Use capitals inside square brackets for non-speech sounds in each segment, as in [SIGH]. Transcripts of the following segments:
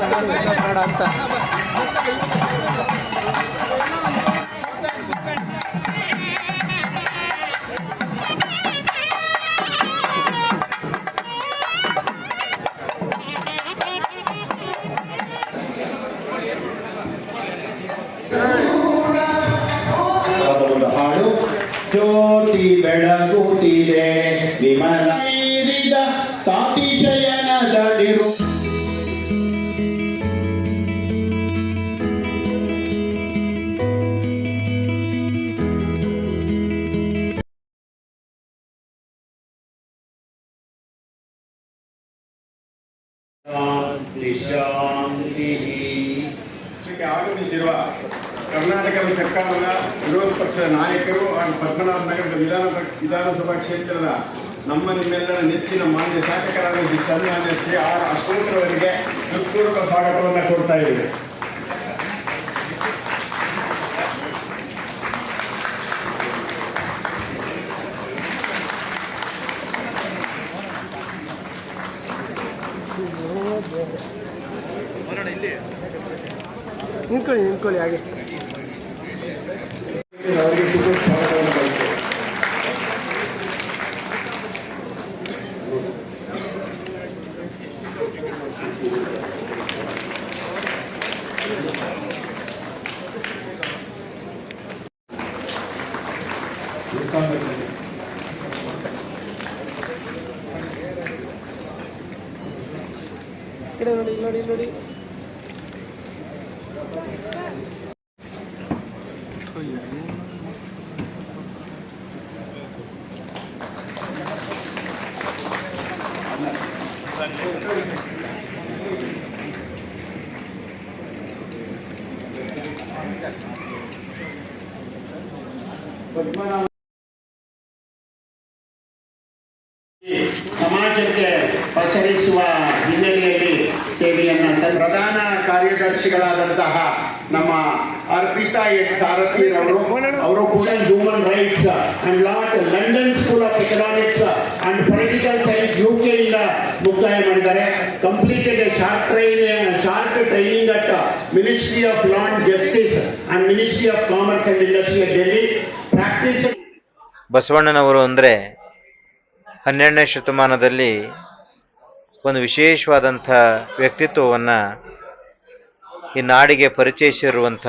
ಬೇಡ ಅಂತ. ಆಗಮಿಸಿರುವ ಕರ್ನಾಟಕ ಸರ್ಕಾರದ ವಿರೋಧ ಪಕ್ಷದ ನಾಯಕರು ಹಾಗೂ ಪದ್ಮನಾಭ ನಗರದ ವಿಧಾನ ವಿಧಾನಸಭಾ ಕ್ಷೇತ್ರದ ನಮ್ಮ ನಿಮ್ಮೆಲ್ಲರ ನೆಚ್ಚಿನ ಮಾನ್ಯ ಶಾಸಕರಾದ ಶ್ರೀ ಆರ್ ಅಶೋಕ್ರವರಿಗೆ ಹೃತ್ಪೂರ್ವಕ ಸ್ವಾಗತವನ್ನು ಕೊಡ್ತಾ ಇದ್ದೇವೆ. ನಿಂತ್ಕೊಳ್ಳಿ ನಿಂತ್ಕೊಳ್ಳಿ ಹಾಗೆ ಅವರಿಗೆ ತುಂಬ ಸ್ವಾಗತವನ್ನು ಬಯಸ್ತೇವೆ ಈ ಕಡೆ ನೋಡಿ ಇಲ್ಲಿ ನೋಡಿ ಇಲ್ಲಿ ನೋಡಿ ಪದ್ಮನಾಭ ಸಮಾಜಕ್ಕೆ ಪಸರಿಸುವ ಹಿನ್ನೆಲೆಯಲ್ಲಿ ಸೇವೆಯನ್ನು ಪ್ರಧಾನ ಕಾರ್ಯದರ್ಶಿಗಳಾದಂತಹ ನಮ್ಮ ಅರ್ಪಿತಾ ಎಸ್ ಸಾರಥಿರವರು, ಅವರು ಕೂಡ human rights and lot London school of economics and political science U K ಇಂದ ಮುಕ್ತಾಯ ಮಾಡಿದ್ದಾರೆ completed short train short training at ministry of law and justice and ministry of commerce and industry Delhi practice ಬಸವಣ್ಣನವರು ಅಂದರೆ ಹನ್ನೆರಡನೇ ಶತಮಾನದಲ್ಲಿ ಒಂದು ವಿಶೇಷವಾದಂಥ ವ್ಯಕ್ತಿತ್ವವನ್ನು ಈ ನಾಡಿಗೆ ಪರಿಚಯಿಸಿರುವಂಥ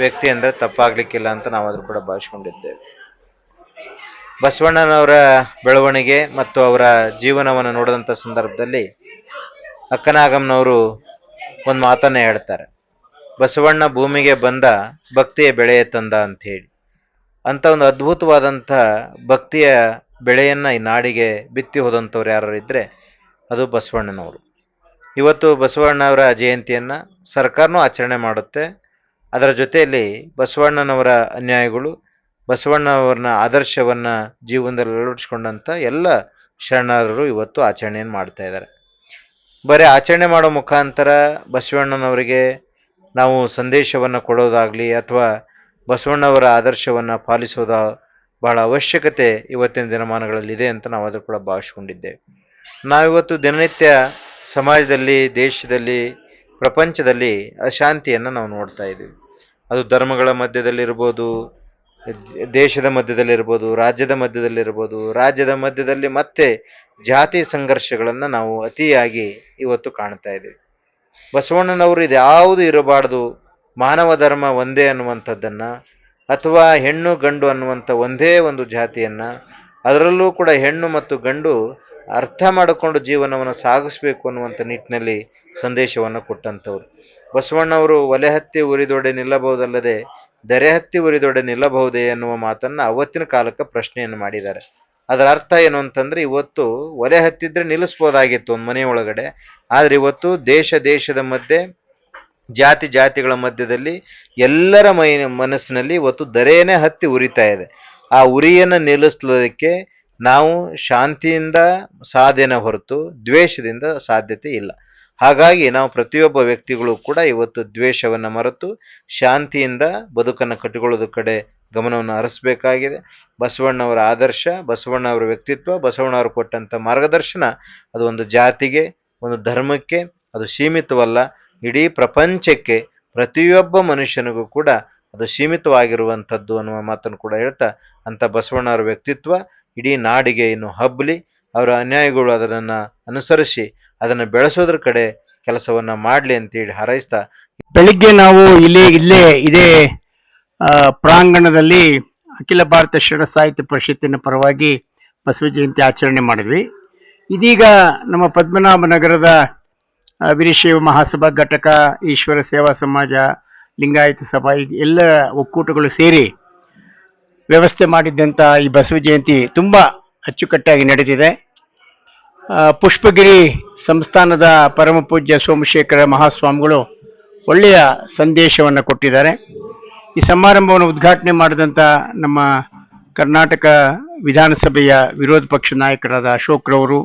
ವ್ಯಕ್ತಿ ಅಂದರೆ ತಪ್ಪಾಗಲಿಕ್ಕಿಲ್ಲ ಅಂತ ನಾವು ಕೂಡ ಭಾವಿಸ್ಕೊಂಡಿದ್ದೇವೆ. ಬಸವಣ್ಣನವರ ಬೆಳವಣಿಗೆ ಮತ್ತು ಅವರ ಜೀವನವನ್ನು ನೋಡಿದಂಥ ಸಂದರ್ಭದಲ್ಲಿ ಅಕ್ಕನಾಗಮ್ಮನವರು ಒಂದು ಮಾತನ್ನ ಹೇಳ್ತಾರೆ. ಬಸವಣ್ಣ ಭೂಮಿಗೆ ಬಂದ ಭಕ್ತಿಯ ಬೆಳೆಯ ತಂದ ಅಂತ ಹೇಳಿ ಅಂತ ಒಂದು ಅದ್ಭುತವಾದಂಥ ಭಕ್ತಿಯ ಬೆಳೆಯನ್ನು ಈ ನಾಡಿಗೆ ಬಿತ್ತಿ ಹೋದಂಥವ್ರು ಯಾರು ಇದ್ದರೆ ಅದು ಬಸವಣ್ಣನವರು. ಇವತ್ತು ಬಸವಣ್ಣವರ ಜಯಂತಿಯನ್ನು ಸರ್ಕಾರನೂ ಆಚರಣೆ ಮಾಡುತ್ತೆ. ಅದರ ಜೊತೆಯಲ್ಲಿ ಬಸವಣ್ಣನವರ ಅನ್ಯಾಯಗಳು ಬಸವಣ್ಣವರನ್ನ ಆದರ್ಶವನ್ನು ಜೀವನದಲ್ಲಿ ಅಳವಡಿಸ್ಕೊಂಡಂಥ ಎಲ್ಲ ಶರಣರು ಇವತ್ತು ಆಚರಣೆಯನ್ನು ಮಾಡ್ತಾ ಇದ್ದಾರೆ. ಬರೀ ಆಚರಣೆ ಮಾಡೋ ಮುಖಾಂತರ ಬಸವಣ್ಣನವರಿಗೆ ನಾವು ಸಂದೇಶವನ್ನು ಕೊಡೋದಾಗಲಿ ಅಥವಾ ಬಸವಣ್ಣವರ ಆದರ್ಶವನ್ನು ಪಾಲಿಸೋದ ಬಹಳ ಅವಶ್ಯಕತೆ ಇವತ್ತಿನ ದಿನಮಾನಗಳಲ್ಲಿ ಇದೆ ಅಂತ ನಾವು ಅದ್ರ ಕೂಡ ಭಾವಿಸ್ಕೊಂಡಿದ್ದೇವೆ. ನಾವಿವತ್ತು ದಿನನಿತ್ಯ ಸಮಾಜದಲ್ಲಿ, ದೇಶದಲ್ಲಿ, ಪ್ರಪಂಚದಲ್ಲಿ ಅಶಾಂತಿಯನ್ನು ನಾವು ನೋಡ್ತಾ ಇದ್ದೀವಿ. ಅದು ಧರ್ಮಗಳ ಮಧ್ಯದಲ್ಲಿರ್ಬೋದು ದೇಶದ ಮಧ್ಯದಲ್ಲಿರ್ಬೋದು, ರಾಜ್ಯದ ಮಧ್ಯದಲ್ಲಿರ್ಬೋದು, ರಾಜ್ಯದ ಮಧ್ಯದಲ್ಲಿ ಮತ್ತೆ ಜಾತಿ ಸಂಘರ್ಷಗಳನ್ನು ನಾವು ಅತಿಯಾಗಿ ಇವತ್ತು ಕಾಣ್ತಾ ಇದ್ದೀವಿ. ಬಸವಣ್ಣನವರು ಇದ್ಯಾವುದು ಇರಬಾರ್ದು, ಮಾನವ ಧರ್ಮ ಒಂದೇ ಅನ್ನುವಂಥದ್ದನ್ನು ಅಥವಾ ಹೆಣ್ಣು ಗಂಡು ಅನ್ನುವಂಥ ಒಂದೇ ಒಂದು ಜಾತಿಯನ್ನು ಅದರಲ್ಲೂ ಕೂಡ ಹೆಣ್ಣು ಮತ್ತು ಗಂಡು ಅರ್ಥ ಮಾಡಿಕೊಂಡು ಜೀವನವನ್ನು ಸಾಗಿಸ್ಬೇಕು ಅನ್ನುವಂಥ ನಿಟ್ಟಿನಲ್ಲಿ ಸಂದೇಶವನ್ನು ಕೊಟ್ಟಂಥವ್ರು. ಬಸವಣ್ಣವರು ಒಲೆ ಹತ್ತಿ ಉರಿದೊಡೆ ನಿಲ್ಲಬಹುದಲ್ಲದೆ ದರೆ ಹತ್ತಿ ಉರಿದೊಡೆ ನಿಲ್ಲಬಹುದೇ ಎನ್ನುವ ಮಾತನ್ನು ಅವತ್ತಿನ ಕಾಲಕ್ಕೆ ಪ್ರಶ್ನೆಯನ್ನು ಮಾಡಿದ್ದಾರೆ. ಅದರ ಅರ್ಥ ಏನು ಅಂತಂದ್ರೆ, ಇವತ್ತು ಒಲೆ ಹತ್ತಿದ್ರೆ ನಿಲ್ಲಿಸ್ಬೋದಾಗಿತ್ತು ಒಂದು ಮನೆ ಒಳಗಡೆ. ಆದ್ರೆ ಇವತ್ತು ದೇಶ ದೇಶದ ಮಧ್ಯೆ, ಜಾತಿ ಜಾತಿಗಳ ಮಧ್ಯದಲ್ಲಿ ಎಲ್ಲರ ಮೈ, ಮನಸ್ಸಿನಲ್ಲಿ ಇವತ್ತು ದರೇನೆ ಹತ್ತಿ ಉರಿತಾ ಇದೆ. ಆ ಉರಿಯನ್ನು ನಿಲ್ಲಿಸಲಿಕ್ಕೆ ನಾವು ಶಾಂತಿಯಿಂದ ಸಾಧ್ಯನ ಹೊರತು ದ್ವೇಷದಿಂದ ಸಾಧ್ಯತೆ ಇಲ್ಲ. ಹಾಗಾಗಿ ನಾವು ಪ್ರತಿಯೊಬ್ಬ ವ್ಯಕ್ತಿಗಳು ಕೂಡ ಇವತ್ತು ದ್ವೇಷವನ್ನು ಮರೆತು ಶಾಂತಿಯಿಂದ ಬದುಕನ್ನು ಕಟ್ಟಿಕೊಳ್ಳೋದು ಕಡೆ ಗಮನವನ್ನು ಹರಿಸಬೇಕಾಗಿದೆ. ಬಸವಣ್ಣವರ ಆದರ್ಶ, ಬಸವಣ್ಣವರ ವ್ಯಕ್ತಿತ್ವ, ಬಸವಣ್ಣವರು ಕೊಟ್ಟಂಥ ಮಾರ್ಗದರ್ಶನ ಅದು ಒಂದು ಜಾತಿಗೆ, ಒಂದು ಧರ್ಮಕ್ಕೆ, ಅದು ಸೀಮಿತವಲ್ಲ, ಇಡೀ ಪ್ರಪಂಚಕ್ಕೆ ಪ್ರತಿಯೊಬ್ಬ ಮನುಷ್ಯನಿಗೂ ಕೂಡ ಅದು ಸೀಮಿತವಾಗಿರುವಂಥದ್ದು ಅನ್ನುವ ಮಾತನ್ನು ಕೂಡ ಹೇಳ್ತಾ ಅಂತ ಬಸವಣ್ಣವರ ವ್ಯಕ್ತಿತ್ವ ಇಡೀ ನಾಡಿಗೆ ಇನ್ನು ಹಬ್ಬಲಿ ಅವರ ಅನ್ಯಾಯಗಳು ಅದನ್ನು ಅನುಸರಿಸಿ ಅದನ್ನು ಬೆಳೆಸೋದ್ರ ಕಡೆ ಕೆಲಸವನ್ನ ಮಾಡಲಿ ಅಂತೇಳಿ ಹಾರೈಸ್ತಾ ಬೆಳಿಗ್ಗೆ ನಾವು ಇಲ್ಲೇ ಇಲ್ಲೇ ಇದೇ ಪ್ರಾಂಗಣದಲ್ಲಿ ಅಖಿಲ ಭಾರತ ಶರಣ ಸಾಹಿತ್ಯ ಪರಿಷತ್ತಿನ ಪರವಾಗಿ ಬಸವ ಜಯಂತಿ ಆಚರಣೆ ಮಾಡಿದ್ವಿ. ಇದೀಗ ನಮ್ಮ ಪದ್ಮನಾಭ ನಗರದ ವೀರಶೈವ ಮಹಾಸಭಾ ಘಟಕ, ಈಶ್ವರ ಸೇವಾ ಸಮಾಜ, ಲಿಂಗಾಯತ ಸಭಾ, ಈ ಎಲ್ಲ ಒಕ್ಕೂಟಗಳು ಸೇರಿ ವ್ಯವಸ್ಥೆ ಮಾಡಿದ್ದಂಥ ಈ ಬಸವ ಜಯಂತಿ ತುಂಬ ಅಚ್ಚುಕಟ್ಟಾಗಿ ನಡೆದಿದೆ. ಪುಷ್ಪಗಿರಿ ಸಂಸ್ಥಾನದ ಪರಮ ಪೂಜ್ಯ ಸೋಮಶೇಖರ ಮಹಾಸ್ವಾಮಿಗಳು ಒಳ್ಳೆಯ ಸಂದೇಶವನ್ನು ಕೊಟ್ಟಿದ್ದಾರೆ. ಈ ಸಮಾರಂಭವನ್ನು ಉದ್ಘಾಟನೆ ಮಾಡಿದಂಥ ನಮ್ಮ ಕರ್ನಾಟಕ ವಿಧಾನಸಭೆಯ ವಿರೋಧ ಪಕ್ಷ ನಾಯಕರಾದ ಅಶೋಕ್ರವರು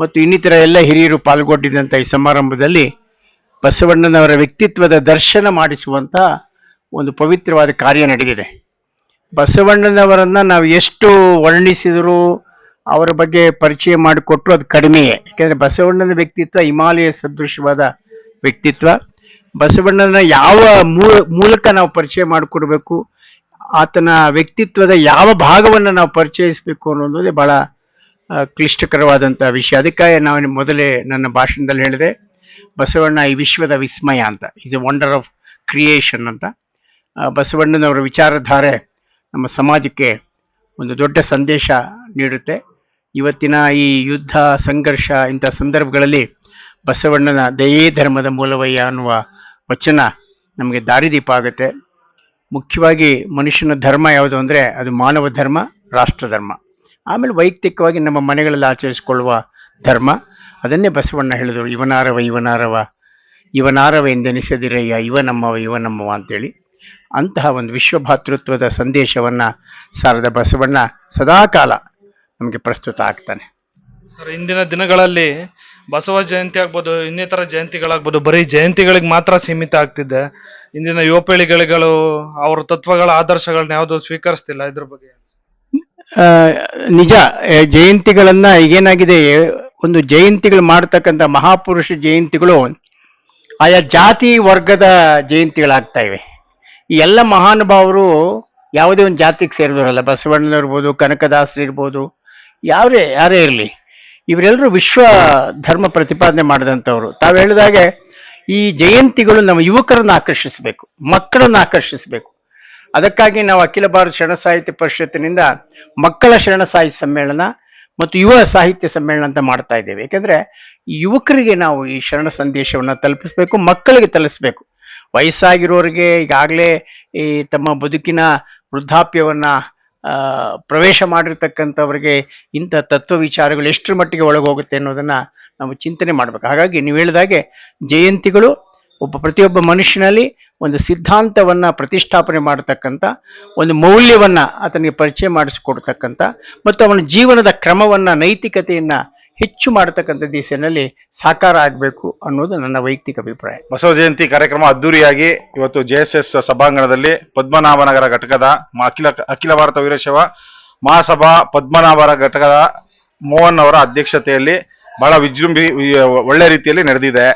ಮತ್ತು ಇನ್ನಿತರ ಎಲ್ಲ ಹಿರಿಯರು ಪಾಲ್ಗೊಂಡಿದ್ದಂಥ ಈ ಸಮಾರಂಭದಲ್ಲಿ ಬಸವಣ್ಣನವರ ವ್ಯಕ್ತಿತ್ವದ ದರ್ಶನ ಮಾಡಿಸುವಂಥ ಒಂದು ಪವಿತ್ರವಾದ ಕಾರ್ಯ ನಡೆದಿದೆ. ಬಸವಣ್ಣನವರನ್ನು ನಾವು ಎಷ್ಟು ವರ್ಣಿಸಿದರೂ ಅವರ ಬಗ್ಗೆ ಪರಿಚಯ ಮಾಡಿಕೊಟ್ರು ಅದು ಕಡಿಮೆಯೇ. ಯಾಕೆಂದರೆ ಬಸವಣ್ಣನ ವ್ಯಕ್ತಿತ್ವ ಹಿಮಾಲಯ ಸದೃಶವಾದ ವ್ಯಕ್ತಿತ್ವ. ಬಸವಣ್ಣನ ಯಾವ ಮೂಲಕ ನಾವು ಪರಿಚಯ ಮಾಡಿಕೊಡ್ಬೇಕು, ಆತನ ವ್ಯಕ್ತಿತ್ವದ ಯಾವ ಭಾಗವನ್ನು ನಾವು ಪರಿಚಯಿಸಬೇಕು ಅನ್ನೋದೇ ಬಹಳ ಕ್ಲಿಷ್ಟಕರವಾದಂಥ ವಿಷಯ. ಅದಕ್ಕಾಗಿ ನಾವು ನಿಮ್ ಮೊದಲೇ ನನ್ನ ಭಾಷಣದಲ್ಲಿ ಹೇಳಿದೆ, ಬಸವಣ್ಣ ಈ ವಿಶ್ವದ ವಿಸ್ಮಯ ಅಂತ. Is a wonder of creation ಅಂತ. ಬಸವಣ್ಣನವರ ವಿಚಾರಧಾರೆ ನಮ್ಮ ಸಮಾಜಕ್ಕೆ ಒಂದು ದೊಡ್ಡ ಸಂದೇಶ ನೀಡುತ್ತೆ. ಇವತ್ತಿನ ಈ ಯುದ್ಧ ಸಂಘರ್ಷ ಇಂಥ ಸಂದರ್ಭಗಳಲ್ಲಿ ಬಸವಣ್ಣನ ದಯೇ ಧರ್ಮದ ಮೂಲವಯ್ಯ ಅನ್ನುವ ವಚನ ನಮಗೆ ದಾರಿದೀಪ ಆಗುತ್ತೆ. ಮುಖ್ಯವಾಗಿ ಮನುಷ್ಯನ ಧರ್ಮ ಯಾವುದು ಅಂದರೆ ಅದು ಮಾನವ ಧರ್ಮ, ರಾಷ್ಟ್ರ ಧರ್ಮ. ಆಮೇಲೆ ವೈಯಕ್ತಿಕವಾಗಿ ನಮ್ಮ ಮನೆಗಳಲ್ಲಿ ಆಚರಿಸಿಕೊಳ್ಳುವ ಧರ್ಮ. ಅದನ್ನೇ ಬಸವಣ್ಣ ಹೇಳಿದರು ಇವನಾರವ ಇವನಾರವ ಇವನಾರವ ಎಂದೆನಿಸದಿರಯ್ಯ ಇವ ನಮ್ಮವ ಇವ ನಮ್ಮವ ಅಂತೇಳಿ. ಅಂತಹ ಒಂದು ವಿಶ್ವಭಾತೃತ್ವದ ಸಂದೇಶವನ್ನು ಸಾರದ ಬಸವಣ್ಣ ಸದಾಕಾಲ ನಮಗೆ ಪ್ರಸ್ತುತ ಆಗ್ತಾನೆ. ಸರ್ ಇಂದಿನ ದಿನಗಳಲ್ಲಿ ಬಸವ ಜಯಂತಿ ಆಗ್ಬೋದು ಇನ್ನಿತರ ಜಯಂತಿಗಳಾಗ್ಬೋದು ಬರೀ ಜಯಂತಿಗಳಿಗೆ ಮಾತ್ರ ಸೀಮಿತ ಆಗ್ತಿದೆ. ಇಂದಿನ ಯುವ ಪೀಳಿಗೆಗಳು ಅವ್ರ ತತ್ವಗಳ ಆದರ್ಶಗಳನ್ನ ಯಾವುದು ಸ್ವೀಕರಿಸ್ತಿಲ್ಲ ಇದ್ರ ಬಗ್ಗೆ. ನಿಜ ಜಯಂತಿಗಳನ್ನ ಈಗೇನಾಗಿದೆ ಒಂದು ಜಯಂತಿಗಳು ಮಾಡ್ತಕ್ಕಂಥ ಮಹಾಪುರುಷ ಜಯಂತಿಗಳು ಆಯಾ ಜಾತಿ ವರ್ಗದ ಜಯಂತಿಗಳಾಗ್ತಾ ಇವೆ. ಈ ಎಲ್ಲ ಮಹಾನುಭಾವರು ಯಾವುದೇ ಒಂದು ಜಾತಿಗೆ ಸೇರಿದವರಲ್ಲ. ಬಸವಣ್ಣನಿರ್ಬೋದು ಕನಕದಾಸರು ಇರ್ಬೋದು ಯಾರೇ ಯಾರೇ ಇರಲಿ ಇವರೆಲ್ಲರೂ ವಿಶ್ವ ಧರ್ಮ ಪ್ರತಿಪಾದನೆ ಮಾಡಿದಂಥವ್ರು. ತಾವು ಹೇಳಿದಾಗೆ ಈ ಜಯಂತಿಗಳು ನಮ್ಮ ಯುವಕರನ್ನು ಆಕರ್ಷಿಸಬೇಕು, ಮಕ್ಕಳನ್ನು ಆಕರ್ಷಿಸಬೇಕು. ಅದಕ್ಕಾಗಿ ನಾವು ಅಖಿಲ ಭಾರತ ಶರಣ ಸಾಹಿತ್ಯ ಪರಿಷತ್ತಿನಿಂದ ಮಕ್ಕಳ ಶರಣ ಸಾಹಿತ್ಯ ಸಮ್ಮೇಳನ ಮತ್ತು ಯುವ ಸಾಹಿತ್ಯ ಸಮ್ಮೇಳನ ಅಂತ ಮಾಡ್ತಾ ಇದ್ದೇವೆ. ಏಕೆಂದ್ರೆ ಈ ಯುವಕರಿಗೆ ನಾವು ಈ ಶರಣ ಸಂದೇಶವನ್ನು ತಲುಪಿಸ್ಬೇಕು, ಮಕ್ಕಳಿಗೆ ತಲುಪಿಸ್ಬೇಕು. ವಯಸ್ಸಾಗಿರೋರಿಗೆ ಈಗಾಗಲೇ ಈ ತಮ್ಮ ಬದುಕಿನ ವೃದ್ಧಾಪ್ಯವನ್ನ ಪ್ರವೇಶ ಮಾಡಿರ್ತಕ್ಕಂಥವ್ರಿಗೆ ಇಂಥ ತತ್ವ ವಿಚಾರಗಳು ಎಷ್ಟರ ಮಟ್ಟಿಗೆ ಒಳಗೋಗುತ್ತೆ ಅನ್ನೋದನ್ನ ನಾವು ಚಿಂತನೆ ಮಾಡಬೇಕು. ಹಾಗಾಗಿ ನೀವು ಹೇಳಿದಾಗೆ ಜಯಂತಿಗಳು ಒಬ್ಬ ಪ್ರತಿಯೊಬ್ಬ ಮನುಷ್ಯನಲ್ಲಿ ಒಂದು ಸಿದ್ಧಾಂತವನ್ನ ಪ್ರತಿಷ್ಠಾಪನೆ ಮಾಡತಕ್ಕಂಥ, ಒಂದು ಮೌಲ್ಯವನ್ನ ಆತನಿಗೆ ಪರಿಚಯ ಮಾಡಿಸಿಕೊಡ್ತಕ್ಕಂಥ, ಮತ್ತು ಅವನ ಜೀವನದ ಕ್ರಮವನ್ನ, ನೈತಿಕತೆಯನ್ನ ಹೆಚ್ಚು ಮಾಡತಕ್ಕಂಥ ದಿಸೆಯಲ್ಲಿ ಸಾಕಾರ ಆಗಬೇಕು ಅನ್ನೋದು ನನ್ನ ವೈಯಕ್ತಿಕ ಅಭಿಪ್ರಾಯ. ಬಸವ ಜಯಂತಿ ಕಾರ್ಯಕ್ರಮ ಅದ್ದೂರಿಯಾಗಿ ಇವತ್ತು ಜೆ ಸಭಾಂಗಣದಲ್ಲಿ ಪದ್ಮನಾಭನಗರ ಘಟಕದ ಅಖಿಲ ಅಖಿಲ ಭಾರತ ವೀರಶೈವ ಮಹಾಸಭಾ ಪದ್ಮನಾಭರ ಘಟಕದ ಮೋಹನ್ ಅವರ ಅಧ್ಯಕ್ಷತೆಯಲ್ಲಿ ಬಹಳ ವಿಜೃಂಭಿ ಒಳ್ಳೆ ರೀತಿಯಲ್ಲಿ ನಡೆದಿದೆ.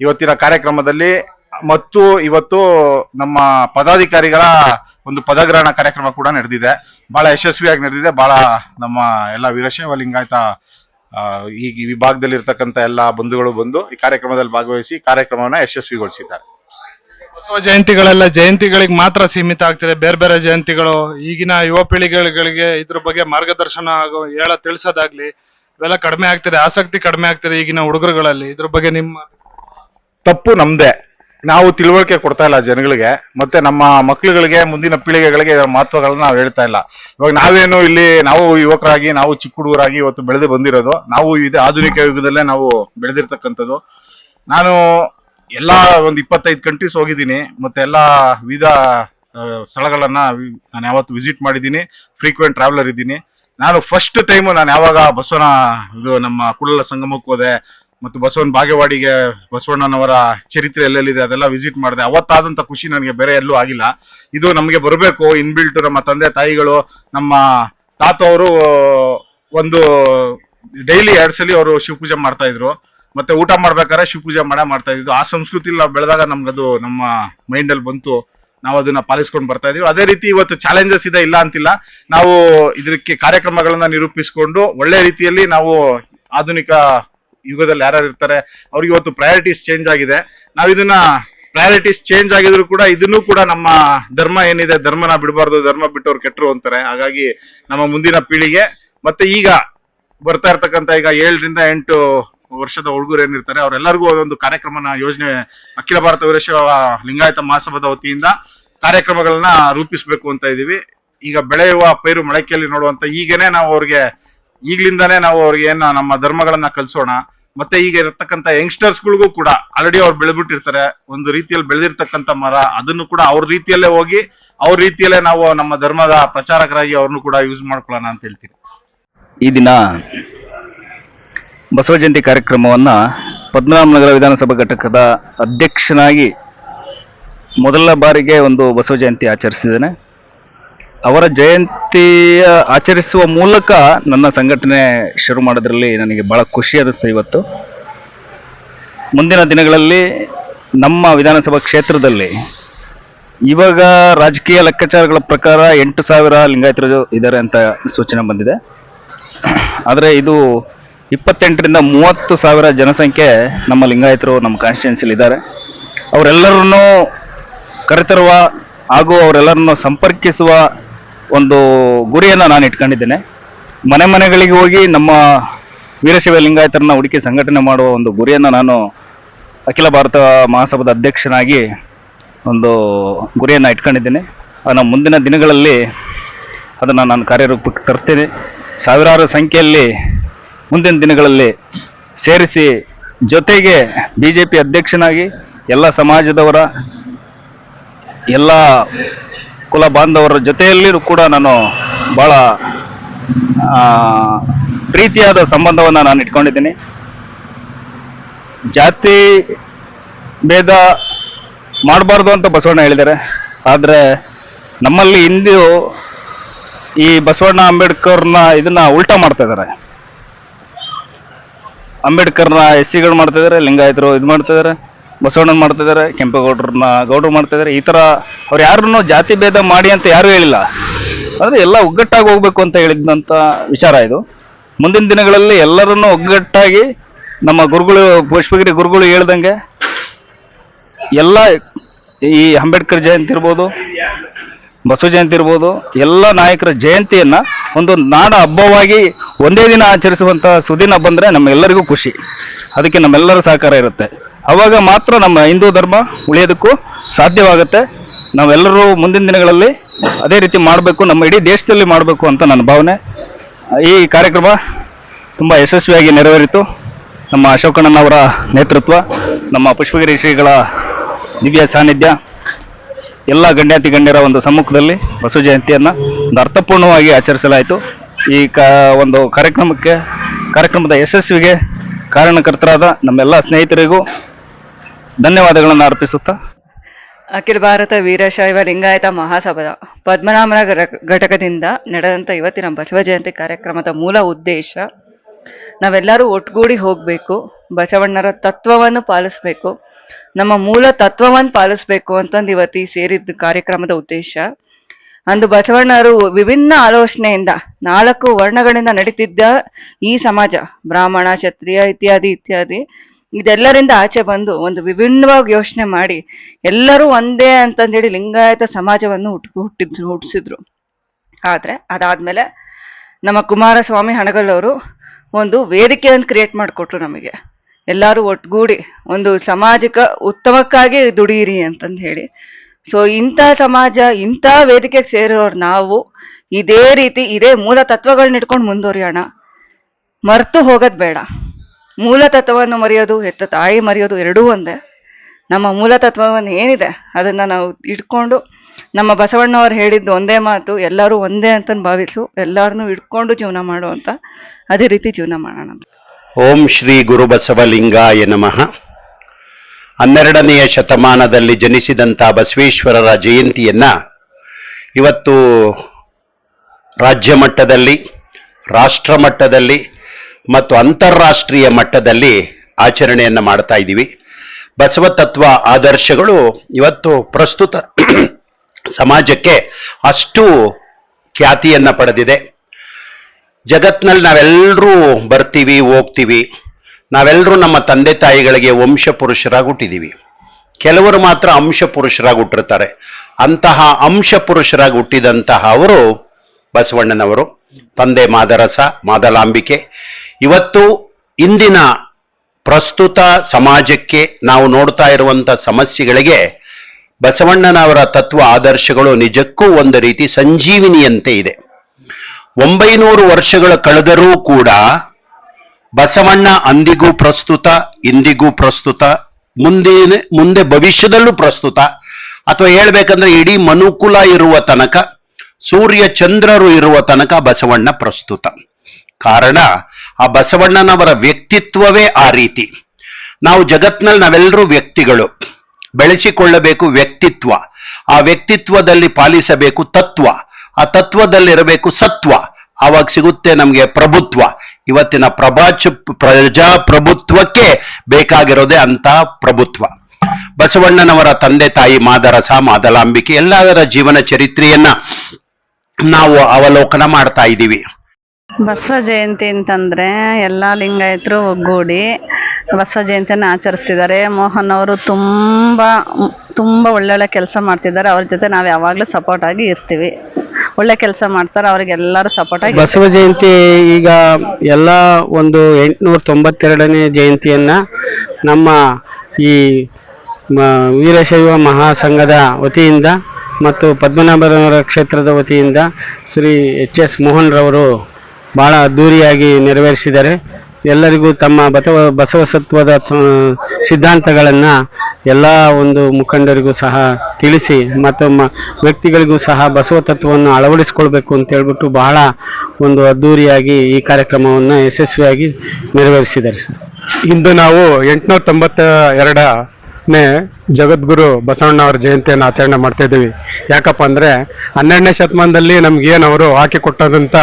ಇವತ್ತಿನ ಕಾರ್ಯಕ್ರಮದಲ್ಲಿ ಮತ್ತು ಇವತ್ತು ನಮ್ಮ ಪದಾಧಿಕಾರಿಗಳ ಒಂದು ಪದಗ್ರಹಣ ಕಾರ್ಯಕ್ರಮ ಕೂಡ ನಡೆದಿದೆ. ಬಹಳ ಯಶಸ್ವಿಯಾಗಿ ನಡೆದಿದೆ. ಬಹಳ ನಮ್ಮ ಎಲ್ಲ ವೀರಶೈವ ಲಿಂಗಾಯತ ಈ ವಿಭಾಗದಲ್ಲಿ ಇರ್ತಕ್ಕಂಥ ಎಲ್ಲ ಬಂಧುಗಳು ಬಂದು ಈ ಕಾರ್ಯಕ್ರಮದಲ್ಲಿ ಭಾಗವಹಿಸಿ ಕಾರ್ಯಕ್ರಮವನ್ನ ಯಶಸ್ವಿಗೊಳಿಸಿದ್ದಾರೆ. ಬಸವ ಜಯಂತಿಗಳೆಲ್ಲ ಜಯಂತಿಗಳಿಗೆ ಮಾತ್ರ ಸೀಮಿತ ಆಗ್ತಿದೆ. ಬೇರೆ ಬೇರೆ ಜಯಂತಿಗಳು ಈಗಿನ ಯುವ ಪೀಳಿಗೆಗಳಿಗೆ ಇದ್ರ ಬಗ್ಗೆ ಮಾರ್ಗದರ್ಶನ ಆಗೋ ಹೇಳ ತಿಳಿಸೋದಾಗ್ಲಿ ಇವೆಲ್ಲ ಕಡಿಮೆ ಆಗ್ತಿದೆ. ಆಸಕ್ತಿ ಕಡಿಮೆ ಆಗ್ತಿದೆ ಈಗಿನ ಹುಡುಗರುಗಳಲ್ಲಿ. ಇದ್ರ ಬಗ್ಗೆ ನಿಮ್ಮ ತಪ್ಪು ನಮ್ದೇ. ನಾವು ತಿಳುವಳಿಕೆ ಕೊಡ್ತಾ ಇಲ್ಲ ಜನಗಳಿಗೆ, ಮತ್ತೆ ನಮ್ಮ ಮಕ್ಕಳುಗಳಿಗೆ, ಮುಂದಿನ ಪೀಳಿಗೆಗಳಿಗೆ ಇದರ ಮಹತ್ವಗಳನ್ನ ನಾವು ಹೇಳ್ತಾ ಇಲ್ಲ. ಇವಾಗ ನಾವೇನು ಇಲ್ಲಿ, ನಾವು ಯುವಕರಾಗಿ, ನಾವು ಚಿಕ್ಕ ಹುಡುಗರಾಗಿ ಇವತ್ತು ಬೆಳೆದು ಬಂದಿರೋದು, ನಾವು ಇದು ಆಧುನಿಕ ಯುಗದಲ್ಲೇ ನಾವು ಬೆಳೆದಿರ್ತಕ್ಕಂಥದ್ದು. ನಾನು ಎಲ್ಲಾ ಒಂದು ಇಪ್ಪತ್ತೈದು ಕಂಟ್ರೀಸ್ ಹೋಗಿದ್ದೀನಿ, ಮತ್ತೆ ಎಲ್ಲಾ ವಿವಿಧ ಸ್ಥಳಗಳನ್ನ ನಾನು ಯಾವತ್ತು ವಿಸಿಟ್ ಮಾಡಿದ್ದೀನಿ ಫ್ರೀಕ್ವೆಂಟ್ ಟ್ರಾವೆಲರ್ ಇದ್ದೀನಿ. ನಾನು ಫಸ್ಟ್ ಟೈಮ್ ನಾನು ಯಾವಾಗ ಬಸವನ, ಇದು ನಮ್ಮ ಕುಳ್ಳಲ ಸಂಗಮಕ್ಕೆ ಹೋದೆ ಮತ್ತು ಬಸವನ ಬಾಗೇವಾಡಿಗೆ ಬಸವಣ್ಣನವರ ಚರಿತ್ರೆ ಎಲ್ಲೆಲ್ಲಿದೆ ಅದೆಲ್ಲ ವಿಸಿಟ್ ಮಾಡಿದೆ. ಅವತ್ತಾದಂತ ಖುಷಿ ನನಗೆ ಬೇರೆ ಎಲ್ಲೂ ಆಗಿಲ್ಲ. ಇದು ನಮಗೆ ಬರಬೇಕು. ಇನ್ಬಿಲ್ಟ್ ನಮ್ಮ ತಂದೆ ತಾಯಿಗಳು, ನಮ್ಮ ತಾತ ಅವರು, ಒಂದು ಡೈಲಿ ಎರಡು ಸಲ ಅವರು ಶಿವ ಪೂಜೆ ಮಾಡ್ತಾ ಇದ್ರು. ಮತ್ತೆ ಊಟ ಮಾಡ್ಬೇಕಾದ್ರೆ ಶಿವ ಪೂಜೆ ಮಾಡೇ ಮಾಡ್ತಾ ಇದ್ರು ಆ ಸಂಸ್ಕೃತಿ ನಾವು ಬೆಳೆದಾಗ ನಮ್ಗದು ನಮ್ಮ ಮೈಂಡ್ ಅಲ್ಲಿ ಬಂತು. ನಾವು ಅದನ್ನ ಪಾಲಿಸ್ಕೊಂಡು ಬರ್ತಾ ಇದೀವಿ ಅದೇ ರೀತಿ ಇವತ್ತು ಚಾಲೆಂಜಸ್ ಇದೆ, ಇಲ್ಲ ಅಂತಿಲ್ಲ. ನಾವು ಇದಕ್ಕೆ ಕಾರ್ಯಕ್ರಮಗಳನ್ನ ನಿರೂಪಿಸಿಕೊಂಡು ಒಳ್ಳೆ ರೀತಿಯಲ್ಲಿ ನಾವು ಆಧುನಿಕ ಯುಗದಲ್ಲಿ ಯಾರ್ಯಾರು ಇರ್ತಾರೆ, ಅವ್ರಿಗೆ ಇವತ್ತು ಪ್ರಯಾರಿಟೀಸ್ ಚೇಂಜ್ ಆಗಿದೆ. ನಾವು ಇದನ್ನ ಪ್ರಯಾರಿಟೀಸ್ ಚೇಂಜ್ ಆಗಿದ್ರು ಕೂಡ ಇದನ್ನು ಕೂಡ ನಮ್ಮ ಧರ್ಮ ಏನಿದೆ, ಧರ್ಮನ ಬಿಡಬಾರ್ದು, ಧರ್ಮ ಬಿಟ್ಟವ್ರು ಕೆಟ್ಟರು ಅಂತಾರೆ. ಹಾಗಾಗಿ ನಮ್ಮ ಮುಂದಿನ ಪೀಳಿಗೆ, ಮತ್ತೆ ಈಗ ಬರ್ತಾ ಇರ್ತಕ್ಕಂಥ ಈಗ ಏಳರಿಂದ ಎಂಟು ವರ್ಷದ ಹುಡುಗರು ಏನಿರ್ತಾರೆ, ಅವರೆಲ್ಲರಿಗೂ ಒಂದೊಂದು ಕಾರ್ಯಕ್ರಮನ ಯೋಜನೆ, ಅಖಿಲ ಭಾರತ ವೀರಶೈವ ಲಿಂಗಾಯತ ಮಹಾಸಭಾದ ವತಿಯಿಂದ ಕಾರ್ಯಕ್ರಮಗಳನ್ನ ರೂಪಿಸಬೇಕು ಅಂತ ಇದೀವಿ. ಈಗ ಬೆಳೆಯುವ ಪೈರು ಮೊಳಕೆಯಲ್ಲಿ ನೋಡುವಂತ, ಈಗೇನೆ ನಾವು ಅವ್ರಿಗೆ ಈಗ್ಲಿಂದಾನೇ ನಾವು ಅವ್ರಿಗೆ ಏನ ನಮ್ಮ ಧರ್ಮಗಳನ್ನ ಕಲ್ಸೋಣ, ಮತ್ತೆ ಈಗ ಇರತಕ್ಕಂತ ಯಂಗ್ಸ್ಟರ್ಸ್ಗಳಿಗೂ ಕೂಡ ಆಲ್ರೆಡಿ ಅವ್ರು ಬೆಳೆದ್ಬಿಟ್ಟಿರ್ತಾರೆ, ಒಂದು ರೀತಿಯಲ್ಲಿ ಬೆಳೆದಿರ್ತಕ್ಕಂಥ ಮರ, ಅದನ್ನು ಕೂಡ ಅವ್ರ ರೀತಿಯಲ್ಲೇ ಹೋಗಿ, ಅವ್ರ ರೀತಿಯಲ್ಲೇ ನಾವು ನಮ್ಮ ಧರ್ಮದ ಪ್ರಚಾರಕರಾಗಿ ಅವ್ರನ್ನು ಕೂಡ ಯೂಸ್ ಮಾಡ್ಕೊಳ್ಳೋಣ ಅಂತ ಹೇಳ್ತೀನಿ. ಈ ದಿನ ಬಸವ ಜಯಂತಿ ಕಾರ್ಯಕ್ರಮವನ್ನ ಪದ್ಮನಾಭನಗರ ವಿಧಾನಸಭಾ ಘಟಕದ ಅಧ್ಯಕ್ಷನಾಗಿ ಮೊದಲ ಬಾರಿಗೆ ಒಂದು ಬಸವ ಜಯಂತಿ ಆಚರಿಸಿದ್ದೇನೆ. ಅವರ ಜಯಂತಿಯ ಆಚರಿಸುವ ಮೂಲಕ ನನ್ನ ಸಂಘಟನೆ ಶುರು ಮಾಡೋದ್ರಲ್ಲಿ ನನಗೆ ಬಹಳ ಖುಷಿ ಅನ್ನಿಸ್ತು ಇವತ್ತು. ಮುಂದಿನ ದಿನಗಳಲ್ಲಿ ನಮ್ಮ ವಿಧಾನಸಭಾ ಕ್ಷೇತ್ರದಲ್ಲಿ ಇವಾಗ ರಾಜಕೀಯ ಲೆಕ್ಕಾಚಾರಗಳ ಪ್ರಕಾರ ಎಂಟು ಸಾವಿರ ಲಿಂಗಾಯತರು ಇದ್ದಾರೆ ಅಂತ ಸೂಚನೆ ಬಂದಿದೆ. ಆದರೆ ಇದು ಇಪ್ಪತ್ತೆಂಟರಿಂದ ಮೂವತ್ತು ಸಾವಿರ ಜನಸಂಖ್ಯೆ ನಮ್ಮ ಲಿಂಗಾಯತರು, ನಮ್ಮ ಕಾನ್ಸ್ಟಿಟ್ಯೂನ್ಸಿಲಿ ಇದ್ದಾರೆ. ಅವರೆಲ್ಲರನ್ನೂ ಕರೆತರುವ ಹಾಗೂ ಅವರೆಲ್ಲರನ್ನು ಸಂಪರ್ಕಿಸುವ ಒಂದು ಗುರಿಯನ್ನು ನಾನು ಇಟ್ಕೊಂಡಿದ್ದೇನೆ. ಮನೆ ಮನೆಗಳಿಗೆ ಹೋಗಿ ನಮ್ಮ ವೀರಶೈವ ಲಿಂಗಾಯತರನ್ನ ಹುಡುಕಿ ಸಂಘಟನೆ ಮಾಡುವ ಒಂದು ಗುರಿಯನ್ನು ನಾನು ಅಖಿಲ ಭಾರತ ಮಹಾಸಭಾದ ಅಧ್ಯಕ್ಷನಾಗಿ ಒಂದು ಗುರಿಯನ್ನು ಇಟ್ಕೊಂಡಿದ್ದೇನೆ. ಅದನ್ನು ಮುಂದಿನ ದಿನಗಳಲ್ಲಿ ಅದನ್ನು ನಾನು ಕಾರ್ಯರೂಪಕ್ಕೆ ತರ್ತೇನೆ. ಸಾವಿರಾರು ಸಂಖ್ಯೆಯಲ್ಲಿ ಮುಂದಿನ ದಿನಗಳಲ್ಲಿ ಸೇರಿಸಿ ಜೊತೆಗೆ ಬಿ ಅಧ್ಯಕ್ಷನಾಗಿ ಎಲ್ಲ ಸಮಾಜದವರ ಎಲ್ಲ ಕುಲ ಬಾಂಧವರ ಜೊತೆಯಲ್ಲಿಯೂ ಕೂಡ ನಾನು ಭಾಳ ಪ್ರೀತಿಯಾದ ಸಂಬಂಧವನ್ನು ನಾನು ಇಟ್ಕೊಂಡಿದ್ದೀನಿ. ಜಾತಿ ಭೇದ ಮಾಡಬಾರ್ದು ಅಂತ ಬಸವಣ್ಣ ಹೇಳಿದ್ದಾರೆ. ಆದರೆ ನಮ್ಮಲ್ಲಿ ಇಂದು ಈ ಬಸವಣ್ಣ ಅಂಬೇಡ್ಕರ್ನ ಇದನ್ನ ಉಲ್ಟಾ ಮಾಡ್ತಾ ಇದ್ದಾರೆ. ಅಂಬೇಡ್ಕರ್ನ ಎಸ್ ಸಿಗಳು ಮಾಡ್ತಾ ಇದ್ದಾರೆ, ಲಿಂಗಾಯತರು ಇದು ಮಾಡ್ತಾ ಇದ್ದಾರೆ. ಬಸವಣ್ಣನ ಮಾಡ್ತಾ ಇದಾರೆ, ಕೆಂಪೇಗೌಡರನ್ನ ಗೌಡ್ರು ಮಾಡ್ತಾ ಇದ್ದಾರೆ ಈ ಥರ ಅವ್ರು ಯಾರನ್ನು ಜಾತಿ ಭೇದ ಮಾಡಿ ಅಂತ ಯಾರು ಹೇಳಿಲ್ಲ. ಆದರೆ ಎಲ್ಲ ಒಗ್ಗಟ್ಟಾಗಿ ಹೋಗ್ಬೇಕು ಅಂತ ಹೇಳಿದಂಥ ವಿಚಾರ ಇದು. ಮುಂದಿನ ದಿನಗಳಲ್ಲಿ ಎಲ್ಲರನ್ನೂ ಒಗ್ಗಟ್ಟಾಗಿ ನಮ್ಮ ಗುರುಗಳು ಪುಷ್ಪಗಿರಿ ಗುರುಗಳು ಹೇಳ್ದಂಗೆ ಎಲ್ಲ ಈ ಅಂಬೇಡ್ಕರ್ ಜಯಂತಿ ಇರ್ಬೋದು, ಬಸವ ಜಯಂತಿ ಇರ್ಬೋದು, ಎಲ್ಲ ನಾಯಕರ ಜಯಂತಿಯನ್ನ ಒಂದು ನಾಡ ಹಬ್ಬವಾಗಿ ಒಂದೇ ದಿನ ಆಚರಿಸುವಂತ ಸುದಿನ ಬಂದ್ರೆ ನಮ್ಮೆಲ್ಲರಿಗೂ ಖುಷಿ. ಅದಕ್ಕೆ ನಮ್ಮೆಲ್ಲರ ಸಹಕಾರ ಇರುತ್ತೆ. ಅವಾಗ ಮಾತ್ರ ನಮ್ಮ ಹಿಂದೂ ಧರ್ಮ ಉಳಿಯೋದಕ್ಕೂ ಸಾಧ್ಯವಾಗುತ್ತೆ. ನಾವೆಲ್ಲರೂ ಮುಂದಿನ ದಿನಗಳಲ್ಲಿ ಅದೇ ರೀತಿ ಮಾಡಬೇಕು, ನಮ್ಮ ಇಡೀ ದೇಶದಲ್ಲಿ ಮಾಡಬೇಕು ಅಂತ ನನ್ನ ಭಾವನೆ. ಈ ಕಾರ್ಯಕ್ರಮ ತುಂಬ ಯಶಸ್ವಿಯಾಗಿ ನೆರವೇರಿತು. ನಮ್ಮ ಅಶೋಕಣ್ಣನವರ ನೇತೃತ್ವ, ನಮ್ಮ ಪುಷ್ಪಗಿರಿ ಶ್ರೀಗಳ ದಿವ್ಯ ಸಾನ್ನಿಧ್ಯ, ಎಲ್ಲ ಗಣ್ಯಾತಿ ಗಣ್ಯರ ಒಂದು ಸಮ್ಮುಖದಲ್ಲಿ ಬಸವ ಜಯಂತಿಯನ್ನು ಒಂದು ಅರ್ಥಪೂರ್ಣವಾಗಿ ಆಚರಿಸಲಾಯಿತು. ಈ ಕ, ಒಂದು ಕಾರ್ಯಕ್ರಮಕ್ಕೆ, ಕಾರ್ಯಕ್ರಮದ ಯಶಸ್ವಿಗೆ ಕಾರಣಕರ್ತರಾದ ನಮ್ಮೆಲ್ಲ ಸ್ನೇಹಿತರಿಗೂ ಧನ್ಯವಾದಗಳನ್ನು ಅರ್ಪಿಸುತ್ತಾ. ಅಖಿಲ ಭಾರತ ವೀರಶೈವ ಲಿಂಗಾಯತ ಮಹಾಸಭಾದ ಪದ್ಮನಾಭನ ಘಟ- ಘಟಕದಿಂದ ನಡೆದಂತ ಇವತ್ತಿನ ಬಸವ ಜಯಂತಿ ಕಾರ್ಯಕ್ರಮದ ಮೂಲ ಉದ್ದೇಶ ನಾವೆಲ್ಲರೂ ಒಟ್ಟುಗೂಡಿ ಹೋಗಬೇಕು, ಬಸವಣ್ಣರ ತತ್ವವನ್ನು ಪಾಲಿಸಬೇಕು, ನಮ್ಮ ಮೂಲ ತತ್ವವನ್ನು ಪಾಲಿಸಬೇಕು ಅಂತಂದು ಇವತ್ತಿ ಸೇರಿದ್ದ ಸೇರಿದ ಕಾರ್ಯಕ್ರಮದ ಉದ್ದೇಶ. ಅಂದು ಬಸವಣ್ಣರು ವಿಭಿನ್ನ ಆಲೋಚನೆಯಿಂದ ನಾಲ್ಕು ವರ್ಣಗಳಿಂದ ನಡೀತಿದ್ದ ಈ ಸಮಾಜ, ಬ್ರಾಹ್ಮಣ, ಕ್ಷತ್ರಿಯ ಇತ್ಯಾದಿ ಇತ್ಯಾದಿ ಇದೆಲ್ಲರಿಂದ ಆಚೆ ಬಂದು ಒಂದು ವಿಭಿನ್ನವಾಗಿ ಯೋಚನೆ ಮಾಡಿ ಎಲ್ಲರೂ ಒಂದೇ ಅಂತಂದೇಳಿ ಲಿಂಗಾಯತ ಸಮಾಜವನ್ನು ಹುಟ್ ಹುಟ್ಟಿದ್ರು ಹುಟ್ಟಿಸಿದ್ರು. ಆದ್ರೆ ಅದಾದ್ಮೇಲೆ ನಮ್ಮ ಕುಮಾರಸ್ವಾಮಿ ಹಣಗಲ್ಲವರು ಒಂದು ವೇದಿಕೆಯನ್ನು ಕ್ರಿಯೇಟ್ ಮಾಡಿಕೊಟ್ರು ನಮಗೆ. ಎಲ್ಲರೂ ಒಟ್ಗೂಡಿ ಒಂದು ಸಾಮಾಜಿಕ ಉತ್ತಮಕ್ಕಾಗಿ ದುಡಿಯಿರಿ ಅಂತಂದು ಹೇಳಿ ಸೊ ಇಂಥ ಸಮಾಜ, ಇಂಥ ವೇದಿಕೆಗೆ ಸೇರಿರೋರು ನಾವು, ಇದೇ ರೀತಿ, ಇದೇ ಮೂಲ ತತ್ವಗಳನ್ನ ಇಟ್ಕೊಂಡು ಮುಂದುವರಿಯೋಣ. ಮರೆತು ಹೋಗೋದು ಬೇಡ. ಮೂಲ ತತ್ವವನ್ನು ಮರೆಯೋದು, ಹೆತ್ತ ತಾಯಿ ಮರೆಯೋದು ಎರಡೂ ಒಂದೇ ನಮ್ಮ ಮೂಲ ತತ್ವವನ್ನು ಏನಿದೆ, ಅದನ್ನ ನಾವು ಇಟ್ಕೊಂಡು, ನಮ್ಮ ಬಸವಣ್ಣವ್ರು ಹೇಳಿದ್ದು ಒಂದೇ ಮಾತು, ಎಲ್ಲರೂ ಒಂದೇ ಅಂತ ಭಾವಿಸು ಎಲ್ಲರನ್ನೂ ಇಟ್ಕೊಂಡು ಜೀವನ ಮಾಡುವಂತ ಅದೇ ರೀತಿ ಜೀವನ ಮಾಡೋಣ ಅಂತ. ಓಂ ಶ್ರೀ ಗುರುಬಸವಲಿಂಗಾಯ ನಮಃ ಹನ್ನೆರಡನೆಯ ಶತಮಾನದಲ್ಲಿ ಜನಿಸಿದಂಥ ಬಸವೇಶ್ವರರ ಜಯಂತಿಯನ್ನ ಇವತ್ತು ರಾಜ್ಯ ಮಟ್ಟದಲ್ಲಿ, ರಾಷ್ಟ್ರ ಮಟ್ಟದಲ್ಲಿ ಮತ್ತು ಅಂತಾರಾಷ್ಟ್ರೀಯ ಮಟ್ಟದಲ್ಲಿ ಆಚರಣೆಯನ್ನು ಮಾಡ್ತಾ ಇದ್ದೀವಿ. ಬಸವ ತತ್ವ ಆದರ್ಶಗಳು ಇವತ್ತು ಪ್ರಸ್ತುತ [CLEARS THROAT] ಸಮಾಜಕ್ಕೆ ಅಷ್ಟು ಖ್ಯಾತಿಯನ್ನ ಪಡೆದಿದೆ. ಜಗತ್ನಲ್ಲಿ ನಾವೆಲ್ಲರೂ ಬರ್ತೀವಿ, ಹೋಗ್ತೀವಿ. ನಾವೆಲ್ಲರೂ ನಮ್ಮ ತಂದೆ ತಾಯಿಗಳಿಗೆ ವಂಶ ಪುರುಷರಾಗಿ ಕೆಲವರು ಮಾತ್ರ ಅಂಶ ಪುರುಷರಾಗಿ ಹುಟ್ಟಿರ್ತಾರೆ ಅಂತಹ ಅಂಶ ಪುರುಷರಾಗಿ ಹುಟ್ಟಿದಂತಹ ಅವರು ಬಸವಣ್ಣನವರು. ತಂದೆ ಮಾದರಸ, ಮಾದಲಾಂಬಿಕೆ. ಇವತ್ತು ಇಂದಿನ ಪ್ರಸ್ತುತ ಸಮಾಜಕ್ಕೆ ನಾವು ನೋಡ್ತಾ ಇರುವಂತ ಸಮಸ್ಯೆಗಳಿಗೆ ಬಸವಣ್ಣನವರ ತತ್ವ ಆದರ್ಶಗಳು ನಿಜಕ್ಕೂ ಒಂದು ರೀತಿ ಸಂಜೀವಿನಿಯಂತೆ ಇದೆ. ಒಂಬೈನೂರು ವರ್ಷಗಳ ಕಳೆದರೂ ಕೂಡ ಬಸವಣ್ಣ ಅಂದಿಗೂ ಪ್ರಸ್ತುತ, ಇಂದಿಗೂ ಪ್ರಸ್ತುತ ಮುಂದೆ ಮುಂದೆ ಭವಿಷ್ಯದಲ್ಲೂ ಪ್ರಸ್ತುತ. ಅಥವಾ ಹೇಳ್ಬೇಕಂದ್ರೆ ಇಡೀ ಮನುಕುಲ ಇರುವ ತನಕ, ಸೂರ್ಯ ಚಂದ್ರರು ಇರುವ ತನಕ ಬಸವಣ್ಣ ಪ್ರಸ್ತುತ. ಕಾರಣ, ಆ ಬಸವಣ್ಣನವರ ವ್ಯಕ್ತಿತ್ವವೇ ಆ ರೀತಿ. ನಾವು ಜಗತ್ನಲ್ಲಿ ನಾವೆಲ್ಲರೂ ವ್ಯಕ್ತಿಗಳು. ಬೆಳೆಸಿಕೊಳ್ಳಬೇಕು ವ್ಯಕ್ತಿತ್ವ. ಆ ವ್ಯಕ್ತಿತ್ವದಲ್ಲಿ ಪಾಲಿಸಬೇಕು ತತ್ವ. ಆ ತತ್ವದಲ್ಲಿರಬೇಕು ಸತ್ವ. ಆವಾಗ ಸಿಗುತ್ತೆ ನಮಗೆ ಪ್ರಭುತ್ವ. ಇವತ್ತಿನ ಪ್ರಭಾಚ ಪ್ರಜಾಪ್ರಭುತ್ವಕ್ಕೆ ಬೇಕಾಗಿರೋದೇ ಅಂತ ಪ್ರಭುತ್ವ. ಬಸವಣ್ಣನವರ ತಂದೆ, ತಾಯಿ ಮಾದರಸ ಮಾದಲಾಂಬಿಕೆ ಎಲ್ಲದರ ಜೀವನ ಚರಿತ್ರೆಯನ್ನ ನಾವು ಅವಲೋಕನ ಮಾಡ್ತಾ ಇದ್ದೀವಿ. ಬಸವ ಜಯಂತಿ ಅಂತಂದರೆ ಎಲ್ಲ ಲಿಂಗಾಯತರು ಒಗ್ಗೂಡಿ ಬಸವ ಜಯಂತಿಯನ್ನು ಆಚರಿಸ್ತಿದ್ದಾರೆ. ಮೋಹನ್ ಅವರು ತುಂಬ ತುಂಬ ಒಳ್ಳೊಳ್ಳೆ ಕೆಲಸ ಮಾಡ್ತಿದ್ದಾರೆ. ಅವ್ರ ಜೊತೆ ನಾವು ಯಾವಾಗಲೂ ಸಪೋರ್ಟ್ ಆಗಿ ಇರ್ತೀವಿ. ಒಳ್ಳೆ ಕೆಲಸ ಮಾಡ್ತಾರೆ, ಅವ್ರಿಗೆಲ್ಲರೂ ಸಪೋರ್ಟ್ ಆಗಿ ಬಸವ ಜಯಂತಿ ಈಗ ಎಲ್ಲ ಒಂದು ಎಂಟುನೂರ ತೊಂಬತ್ತೆರಡನೇ ಜಯಂತಿಯನ್ನ ನಮ್ಮ ಈ ವೀರಶೈವ ಮಹಾಸಂಘದ ವತಿಯಿಂದ ಮತ್ತು ಪದ್ಮನಾಭರವರ ಕ್ಷೇತ್ರದ ವತಿಯಿಂದ ಶ್ರೀ ಎಚ್ ಎಸ್ ಮೋಹನ್ ಬಹಳ ಅದ್ಧೂರಿಯಾಗಿ ನೆರವೇರಿಸಿದ್ದಾರೆ. ಎಲ್ಲರಿಗೂ ತಮ್ಮ ಬಸವ ಬಸವಸತ್ವದ ಸಿದ್ಧಾಂತಗಳನ್ನು ಎಲ್ಲ ಒಂದು ಮುಖಂಡರಿಗೂ ಸಹ ತಿಳಿಸಿ ಮತ್ತು ವ್ಯಕ್ತಿಗಳಿಗೂ ಸಹ ಬಸವ ತತ್ವವನ್ನು ಅಳವಡಿಸ್ಕೊಳ್ಬೇಕು ಅಂತ ಹೇಳ್ಬಿಟ್ಟು ಬಹಳ ಒಂದು ಅದ್ಧೂರಿಯಾಗಿ ಈ ಕಾರ್ಯಕ್ರಮವನ್ನು ಯಶಸ್ವಿಯಾಗಿ ನೆರವೇರಿಸಿದ್ದಾರೆ ಸರ್. ಇಂದು ನಾವು ಎಂಟುನೂರ ತೊಂಬತ್ತ ಎರಡನೇ ಜಗದ್ಗುರು ಬಸವಣ್ಣ ಅವರ ಜಯಂತಿಯನ್ನು ಆಚರಣೆ ಮಾಡ್ತಾ ಇದ್ದೀವಿ. ಯಾಕಪ್ಪ ಅಂದ್ರೆ ಹನ್ನೆರಡನೇ ಶತಮಾನದಲ್ಲಿ ನಮ್ಗೇನು ಅವರು ಹಾಕಿಕೊಟ್ಟಂತ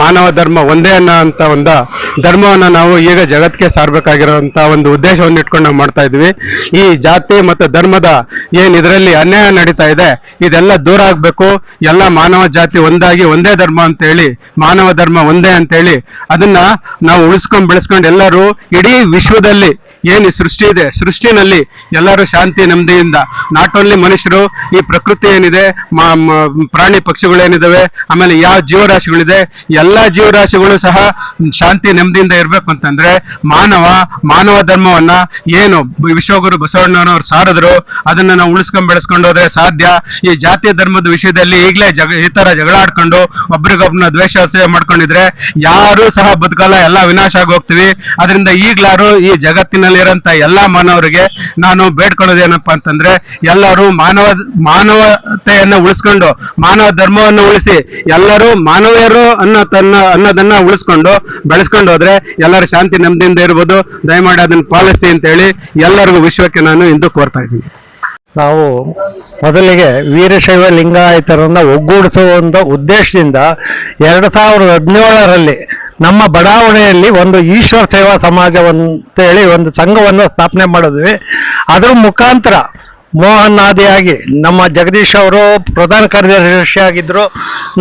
ಮಾನವ ಧರ್ಮ ಒಂದೇ ಅನ್ನೋ ಅಂತ ಒಂದು ಧರ್ಮವನ್ನು ನಾವು ಈಗ ಜಗತ್ತಿಗೆ ಸಾರ್ಬೇಕಾಗಿರೋಂಥ ಒಂದು ಉದ್ದೇಶವನ್ನು ಇಟ್ಕೊಂಡು ನಾವು ಮಾಡ್ತಾ ಇದ್ವಿ ಈ ಜಾತಿ ಮತ್ತು ಧರ್ಮದ ಏನು ಇದರಲ್ಲಿ ಅನ್ಯಾಯ ನಡೀತಾ ಇದೆ, ಇದೆಲ್ಲ ದೂರ ಆಗಬೇಕು. ಎಲ್ಲ ಮಾನವ ಜಾತಿ ಒಂದಾಗಿ ಒಂದೇ ಧರ್ಮ ಅಂತ ಹೇಳಿ ಮಾನವ ಧರ್ಮ ಒಂದೇ ಅಂತ ಹೇಳಿ ಅದನ್ನ ನಾವು ಉಳಿಸ್ಕೊಂಡು ಬೆಳೆಸ್ಕೊಂಡು ಎಲ್ಲರೂ ಇಡೀ ವಿಶ್ವದಲ್ಲಿ ಏನು ಸೃಷ್ಟಿ ಇದೆ? ಸೃಷ್ಟಿನಲ್ಲಿ ಎಲ್ಲರೂ ಶಾಂತಿ, ನೆಮ್ಮದಿಯಿಂದ. ನಾಟ್ ಓನ್ಲಿ ಮನುಷ್ಯರು, ಈ ಪ್ರಕೃತಿ ಏನಿದೆ ಪ್ರಾಣಿ ಪಕ್ಷಿಗಳು ಏನಿದಾವೆ, ಆಮೇಲೆ ಯಾವ ಜೀವರಾಶಿಗಳಿದೆ, ಎಲ್ಲಾ ಜೀವರಾಶಿಗಳು ಸಹ ಶಾಂತಿ, ನೆಮ್ಮದಿಯಿಂದ ಇರಬೇಕು ಅಂತಂದ್ರೆ ಮಾನವ ಮಾನವ ಧರ್ಮವನ್ನ ಏನು ವಿಶ್ವಗುರು ಬಸವಣ್ಣನವರು ಸಾರಿದ್ರು, ಅದನ್ನ ನಾವು ಉಳಿಸ್ಕೊಂಡ್ ಬೆಳೆಸ್ಕೊಂಡು ಹೋದ್ರೆ ಸಾಧ್ಯ. ಈ ಜಾತಿ ಧರ್ಮದ ವಿಷಯದಲ್ಲಿ ಈಗಲೇ ಜಗ, ಈ ತರ ಜಗಳ ಆಡ್ಕೊಂಡು ಒಬ್ರಿಗೊಬ್ನ ದ್ವೇಷ ಸೇವೆ ಮಾಡ್ಕೊಂಡಿದ್ರೆ, ಯಾರು ಸಹ ಬದುಕಲ್ಲ, ಎಲ್ಲ ವಿನಾಶ ಆಗಿ ಅದರಿಂದ ಈಗ್ಲಾರು ಈ ಜಗತ್ತಿನಲ್ಲಿ ಇರೋಂತ ಎಲ್ಲಾ ಮಾನವರಿಗೆ ನಾನು ಬೇಡ್ಕೊಳ್ಳೋದೇನಪ್ಪ ಅಂತಂದ್ರೆ ಎಲ್ಲರೂ ಮಾನವ, ಮಾನವತೆಯನ್ನ ಉಳಿಸ್ಕೊಂಡು, ಮಾನವ ಧರ್ಮವನ್ನು ಉಳಿಸಿ, ಎಲ್ಲರೂ ಮಾನವೀಯರು ಅನ್ನೋ ತನ್ನ, ಅನ್ನೋದನ್ನ ಉಳಿಸ್ಕೊಂಡು ಬೆಳೆಸ್ಕೊಂಡು ಹೋದ್ರೆ ಎಲ್ಲರೂ ಶಾಂತಿ, ನೆಮ್ಮದಿಯಿಂದ ಇರ್ಬೋದು. ದಯಮಾಡಿ ಅದನ್ನ ಪಾಲಿಸಿ ಅಂತ ಹೇಳಿ ಎಲ್ಲರಿಗೂ ವಿಶ್ವಕ್ಕೆ ನಾನು ಇಂದು ಕೋರ್ತಾ ಇದ್ದೀನಿ. ನಾವು ಮೊದಲಿಗೆ ವೀರಶೈವ ಲಿಂಗಾಯತರನ್ನ ಒಗ್ಗೂಡಿಸುವ ಉದ್ದೇಶದಿಂದ ಎರಡು ಸಾವಿರದ ಹದಿನೇಳರಲ್ಲಿ ನಮ್ಮ ಬಡಾವಣೆಯಲ್ಲಿ ಒಂದು ಈಶ್ವರ ಸೇವಾ ಸಮಾಜವಂತೇಳಿ ಒಂದು ಸಂಘವನ್ನು ಸ್ಥಾಪನೆ ಮಾಡಿದ್ವಿ. ಅದರ ಮುಖಾಂತರ ಮೋಹನ್ ಆದಿಯಾಗಿ ನಮ್ಮ ಜಗದೀಶ್ ಅವರು ಪ್ರಧಾನ ಕಾರ್ಯದರ್ಶಿ ಆಗಿದ್ರು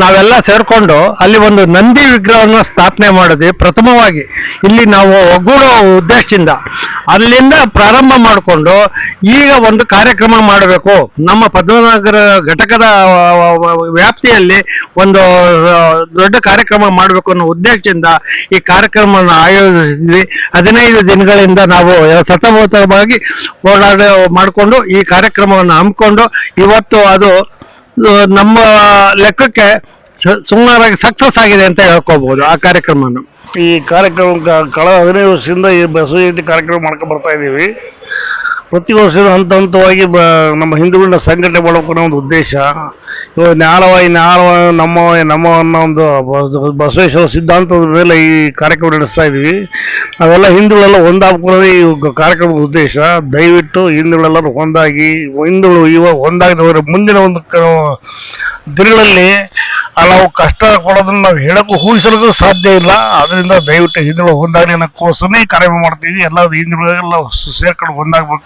ನಾವೆಲ್ಲ ಸೇರಿಕೊಂಡು ಅಲ್ಲಿ ಒಂದು ನಂದಿ ವಿಗ್ರಹವನ್ನು ಸ್ಥಾಪನೆ ಮಾಡಿದ್ವಿ. ಪ್ರಥಮವಾಗಿ ಇಲ್ಲಿ ನಾವು ಒಗ್ಗೂಡೋ ಉದ್ದೇಶದಿಂದ ಅಲ್ಲಿಂದ ಪ್ರಾರಂಭ ಮಾಡಿಕೊಂಡು ಈಗ ಒಂದು ಕಾರ್ಯಕ್ರಮ ಮಾಡಬೇಕು. ನಮ್ಮ ಪದ್ಮನಗರ ಘಟಕದ ವ್ಯಾಪ್ತಿಯಲ್ಲಿ ಒಂದು ದೊಡ್ಡ ಕಾರ್ಯಕ್ರಮ ಮಾಡಬೇಕು ಅನ್ನೋ ಉದ್ದೇಶದಿಂದ ಈ ಕಾರ್ಯಕ್ರಮವನ್ನು ಆಯೋಜಿಸಿದ್ವಿ. ಹದಿನೈದು ದಿನಗಳಿಂದ ನಾವು ಸತತವಾಗಿ ಓಡಾಡ ಮಾಡಿಕೊಂಡು ಈ ಕಾರ್ಯಕ್ರಮವನ್ನು ಹಮ್ಮಿಕೊಂಡು ಇವತ್ತು ಅದು ನಮ್ಮ ಲೆಕ್ಕಕ್ಕೆ ಸುಮಾರಾಗಿ ಸಕ್ಸಸ್ ಆಗಿದೆ ಅಂತ ಹೇಳ್ಕೋಬಹುದು ಆ ಕಾರ್ಯಕ್ರಮವನ್ನು. ಈ ಕಾರ್ಯಕ್ರಮ ಕಳೆದ ಹದಿನೈದು ವರ್ಷದಿಂದ ಈ ಬಸವ ಜಯಂತಿ ಕಾರ್ಯಕ್ರಮ ಮಾಡ್ಕೊಂಡು ಬರ್ತಾ ಇದ್ದೀವಿ. ಪ್ರತಿ ವರ್ಷದ ಹಂತ ಹಂತವಾಗಿ ಬ, ನಮ್ಮ ಹಿಂದೂಗಳನ್ನ ಸಂಘಟನೆ ಮಾಡಬೇಕು ಅನ್ನೋ ಒಂದು ಉದ್ದೇಶ. ಇವಾಗ ನ್ಯಾಳವಾಗಿ ನ್ಯಾಳವಾಗಿ ನಮ್ಮ ನಮ್ಮ ಅನ್ನೋ ಒಂದು ಬಸವೇಶ್ವರ ಸಿದ್ಧಾಂತದ ಮೇಲೆ ಈ ಕಾರ್ಯಕ್ರಮ ನಡೆಸ್ತಾ ಇದ್ದೀವಿ ನಾವೆಲ್ಲ ಹಿಂದೂಗಳೆಲ್ಲ ಒಂದಾಗ್ಕೊಳ್ಳೋದೇ ಈ ಕಾರ್ಯಕ್ರಮದ ಉದ್ದೇಶ. ದಯವಿಟ್ಟು ಹಿಂದೂಗಳೆಲ್ಲರೂ ಒಂದಾಗಿ, ಹಿಂದೂಗಳು ಇವಾಗ ಒಂದಾಗಿದವರು ಮುಂದಿನ ಒಂದು ದಿನಗಳಲ್ಲಿ ನಾವು ಕಷ್ಟ ಕೊಡೋದನ್ನು ನಾವು ಹೇಳಕ್ಕೂ ಊಹಿಸಲಿಕ್ಕೂ ಸಾಧ್ಯ ಇಲ್ಲ. ಅದರಿಂದ ದಯವಿಟ್ಟು ಹಿಂದೂಗಳು ಒಂದಾಗಿ ಅನ್ನೋಕ್ಕೋಸ್ಕರನೇ ಈ ಕಾರ್ಯಕ್ರಮ ಮಾಡ್ತೀವಿ. ಎಲ್ಲ ಹಿಂದೂಗಳೆಲ್ಲ ಸೇರ್ಕೊಂಡು ಹೊಂದಾಗಬೇಕು